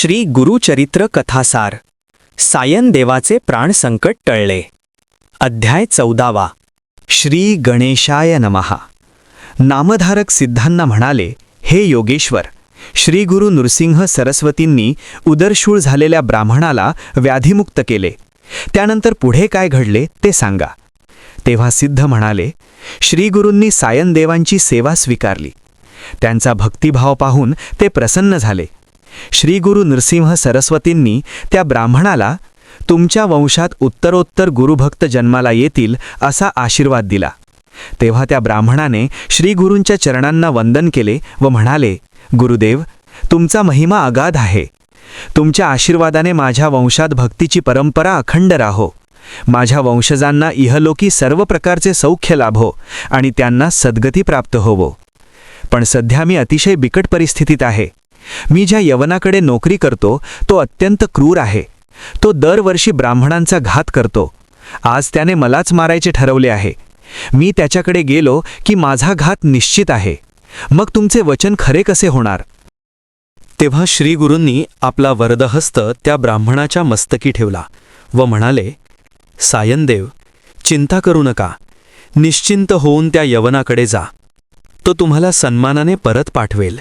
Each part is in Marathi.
श्री गुरुचरित्र कथासार. सायन देवाचे प्राण संकट टळले. अध्याय चौदावा. श्री गणेशाय नमहा. नामधारक सिद्धांना म्हणाले हे योगेश्वर श्री गुरु नृसिंह सरस्वतींनी उदरशूळ झालेल्या ब्राह्मणाला व्याधिमुक्त केले. त्यानंतर पुढे काय घडले ते सांगा. तेव्हा सिद्ध म्हणाले श्रीगुरूंनी सायनदेवांची सेवा स्वीकारली. त्यांचा भक्तिभाव पाहून ते प्रसन्न झाले. श्रीगुरु नृसिंह सरस्वतींनी त्या ब्राह्मणाला तुमच्या वंशात उत्तरोत्तर गुरुभक्त जन्माला येतील असा आशीर्वाद दिला. तेव्हा त्या ब्राह्मणाने श्रीगुरूंच्या चरणांना वंदन केले व म्हणाले गुरुदेव तुमचा महिमा अगाध आहे. तुमच्या आशीर्वादाने माझ्या वंशात भक्तीची परंपरा अखंड राहो. माझ्या वंशजांना इहलोकी सर्व प्रकारचे सौख्य लाभो आणि त्यांना सद्गती प्राप्त होवो. पण सध्या मी अतिशय बिकट परिस्थितीत आहे. मी ज्या यवनाकडे नोकरी करतो तो अत्यंत क्रूर आहे. तो दरवर्षी ब्राह्मणांचा घात करतो. आज त्याने मलाच मारायचे ठरवले आहे. मी त्याच्याकडे गेलो की माझा घात निश्चित आहे. मग तुमचे वचन खरे कसे होणार? तेव्हा श्रीगुरूंनी आपला वरदहस्त त्या ब्राह्मणाच्या मस्तकी ठेवला व म्हणाले सायनदेव चिंता करू नका. निश्चिंत होऊन त्या यवनाकडे जा. तो तुम्हाला सन्मानाने परत पाठवेल.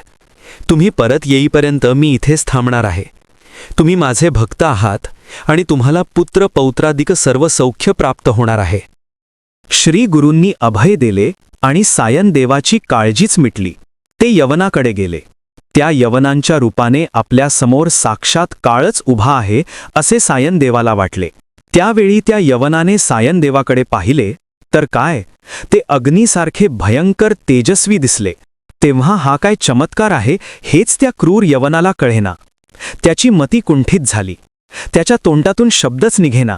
तुम्ही परत येईपर्यंत मी इथेच थांबणार आहे. तुम्ही माझे भक्त आहात आणि तुम्हाला पुत्र पौत्रादिक सर्व सौख्य प्राप्त होणार आहे. श्री गुरूंनी अभय दिले आणि सायन देवाची काळजीच मिटली. ते यवनाकडे गेले. त्या यवनांच्या रूपाने आपल्यासमोर साक्षात काळच उभा आहे असे सायन देवाला वाटले. त्यावेळी त्या यवनाने सायन देवाकडे पाहिले तर काय? ते अग्नीसारखे भयंकर तेजस्वी दिसले. तेव्हा हा काय चमत्कार आहे हेच त्या क्रूर यवनाला कळेना. त्याची मती कुंठित झाली. त्याच्या तोंडातून शब्दच निघेना.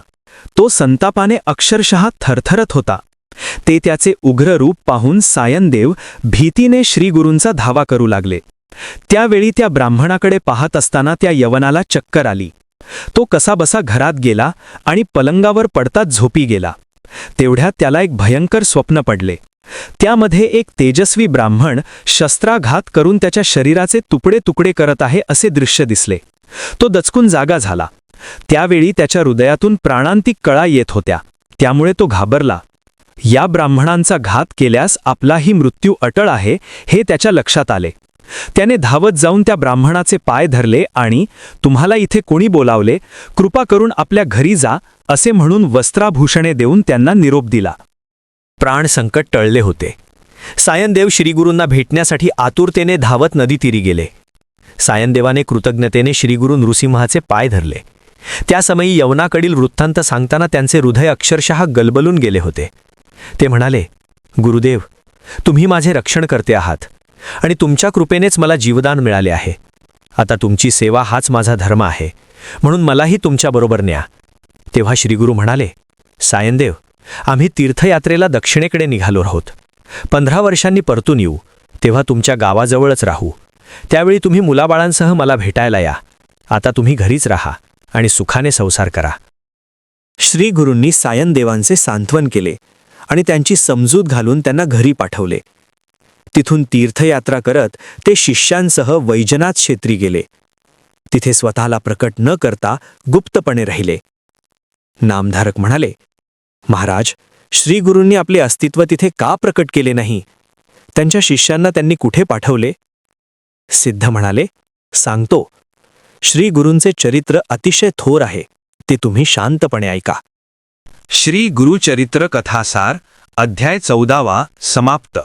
तो संतापाने अक्षरशः थरथरत होता. ते त्याचे उग्र रूप पाहून सायनदेव भीतीने श्रीगुरूंचा धावा करू लागले. त्यावेळी त्या ब्राह्मणाकडे पाहत असताना त्या यवनाला चक्कर आली. तो कसाबसा घरात गेला आणि पलंगावर पडताच झोपी गेला. तेवढ्यात त्याला एक भयंकर स्वप्न पडले. त्यामध्ये एक तेजस्वी ब्राह्मण शस्त्राघात करून त्याच्या शरीराचे तुकडे तुकडे करत आहे असे दृश्य दिसले. तो दचकून जागा झाला. त्यावेळी त्याच्या हृदयातून प्राणांतिक कळा येत होत्या. त्यामुळे तो घाबरला. या ब्राह्मणांचा घात केल्यास आपलाही मृत्यू अटळ आहे हे त्याच्या लक्षात आले. त्याने धावत जाऊन त्या ब्राह्मणाचे पाय धरले आणि तुम्हाला इथे कोणी बोलावले? कृपा करून आपल्या घरी जा असे म्हणून वस्त्राभूषणे देऊन त्यांना निरोप दिला. प्राणसंकट टळले होते. सायनदेव श्रीगुरूंना भेटण्यासाठी आतुरतेने धावत नदीतीरी गेले. सायनदेवाने कृतज्ञतेने श्रीगुरू नृसिंहाचे पाय धरले. त्यासमयी यवनाकडील वृत्तांत सांगताना त्यांचे हृदय अक्षरशः गलबलून गेले होते. ते म्हणाले गुरुदेव तुम्ही माझे रक्षण करते आहात आणि तुमच्या कृपेनेच मला जीवदान मिळाले आहे. आता तुमची सेवा हाच माझा धर्म आहे म्हणून मलाही तुमच्याबरोबर न्या. तेव्हा श्रीगुरू म्हणाले सायनदेव आम्ही तीर्थयात्रेला दक्षिणेकडे निघालो आहोत. पंधरा वर्षांनी परतून येऊ तेव्हा तुमच्या गावाजवळच राहू. त्यावेळी तुम्ही मुलाबाळांसह मला भेटायला या. आता तुम्ही घरीच राहा आणि सुखाने संसार करा. श्रीगुरूंनी सायनदेवांचे सांत्वन केले आणि त्यांची समजूत घालून त्यांना घरी पाठवले. तिथून तीर्थयात्रा करत ते शिष्यांसह वैजनाथ क्षेत्री गेले. तिथे स्वतःला प्रकट न करता गुप्तपणे राहिले. नामधारक म्हणाले महाराज श्री गुरूंनी आपले अस्तित्व तिथे का प्रकट केले नाही? त्यांच्या शिष्यांना त्यांनी कुठे पाठवले? सिद्ध म्हणाले सांगतो श्री गुरूंचे चरित्र अतिशय थोर आहे ते तुम्ही शांतपणे ऐका. श्री गुरुचरित्र कथासार अध्याय चौदावा समाप्त.